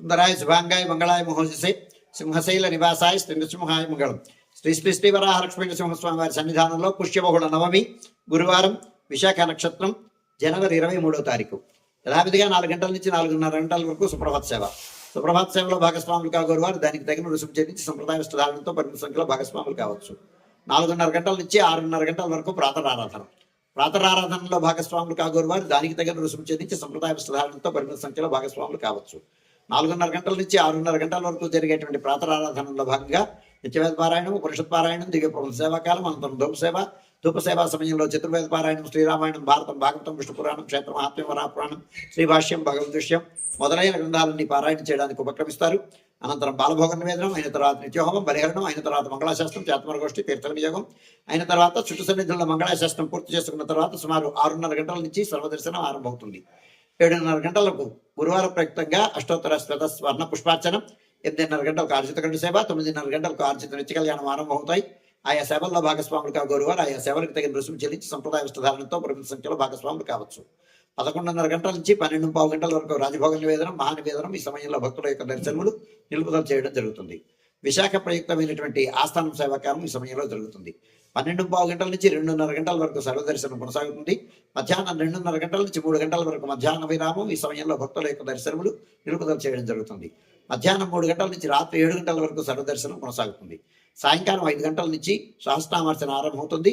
సుందరాయ శుభాంగాయ మంగళాయ మహోజసే సింహశైల నివాసాయ శ్రీ నృసింహాయ మంగళం శ్రీ శ్రీ శ్రీ వరాహలక్ష్మీ నృసింహస్వామి వారి సన్నిధానంలో పుష్యబహుళ నవమి గురువారం విశాఖ నక్షత్రం జనవరి ఇరవై మూడో తారీఖు యథావిధిగా నాలుగు గంటల నుంచి నాలుగున్నర గంటల వరకు సుప్రభాత్ సేవ సుప్రభాత్ సేవలో భాగస్వాములు కాగోరు వారు దానికి తగిన రుసుము చెల్లించి సంప్రదాయ ధారణతో పరిమిత సంఖ్యలో భాగస్వాములు కావచ్చు నాలుగున్నర గంటల నుంచి ఆరున్నర గంటల వరకు ప్రాతరారాధన ప్రాతరారాధనలో భాగస్వాములు కాగోరు వారు దానికి తగిన రుసుము చెల్లించి సంప్రదాయ ధారణతో పరిమిత సంఖ్యలో భాగస్వాములు కావచ్చు నాలుగున్నర గంటల నుంచి ఆరున్నర గంటల వరకు జరిగేటువంటి ప్రాతరారాధనలో భాగంగా నిత్యవేద పారాయణం ఉపనిషత్ పారాయణం దివ్య సేవాకాలం అనంతరం ధూపసేవ ధూపసేవ సమయంలో చతుర్వేద పారాయణం శ్రీరామాయణం భారతం భాగవతం విష్ణు పురాణం క్షేత్రం ఆత్మీయ వరాపురాణం శ్రీభాష్యం భగవదృశ్యం మొదలైన గ్రంథాలన్నీ పారాయణ చేయడానికి ఉపక్రమిస్తారు. అనంతరం బాలభోగ నివేదనం అయిన తర్వాత నిత్యహోమం పరిహరణం అయిన తర్వాత మంగళాశాస్త్రం చేతమరగోష్ఠి తీర్థ వినియోగం అయిన తర్వాత చుట్టు సన్నిధుల మంగళాశాస్త్రం పూర్తి చేసుకున్న తర్వాత సుమారు ఆరున్నర గంటల నుంచి సర్వదర్శనం ఆరంభమవుతుంది. ఏడున్నర గంటలకు గురువారం ప్రయుక్తంగా అష్టోత్తర శ్వేత స్వర్ణ పుష్పార్చనం ఎనిమిదిన్నర గంటలకు ఆర్జిత గంట సేవ తొమ్మిదిన్నర గంటలకు ఆర్జిత నిత్య కళ్యాణం ఆరంభమవుతాయి ఆయా సేవల్లో భాగస్వాములు కాగోరువారు ఆయా సేవలకు తగిన రుసుము చెల్లించి సంప్రదాయ వస్త్రధారణతో పరిమిత సంఖ్యలో భాగస్వాములు కావచ్చు. పదకొండున్నర గంటల నుంచి పన్నెండు పావు గంటల వరకు రాజభోగ నివేదనం మహానివేదనం ఈ సమయంలో భక్తుల యొక్క దర్శనములు నిలుపుదల చేయడం జరుగుతుంది. విశాఖ ప్రయుక్తమైనటువంటి ఆస్థానం సేవాకాలం ఈ సమయంలో జరుగుతుంది. పన్నెండు పావు గంటల నుంచి రెండున్నర గంటల వరకు సర్వదర్శనం కొనసాగుతుంది. మధ్యాహ్నం రెండున్నర గంటల నుంచి మూడు గంటల వరకు మధ్యాహ్న విరామం ఈ సమయంలో భక్తుల యొక్క దర్శనములు నిలుపుదల చేయడం జరుగుతుంది. మధ్యాహ్నం మూడు గంటల నుంచి రాత్రి ఏడు గంటల వరకు సర్వదర్శనం కొనసాగుతుంది. సాయంకాలం ఐదు గంటల నుంచి సహస్రామర్చన ఆరంభమవుతుంది.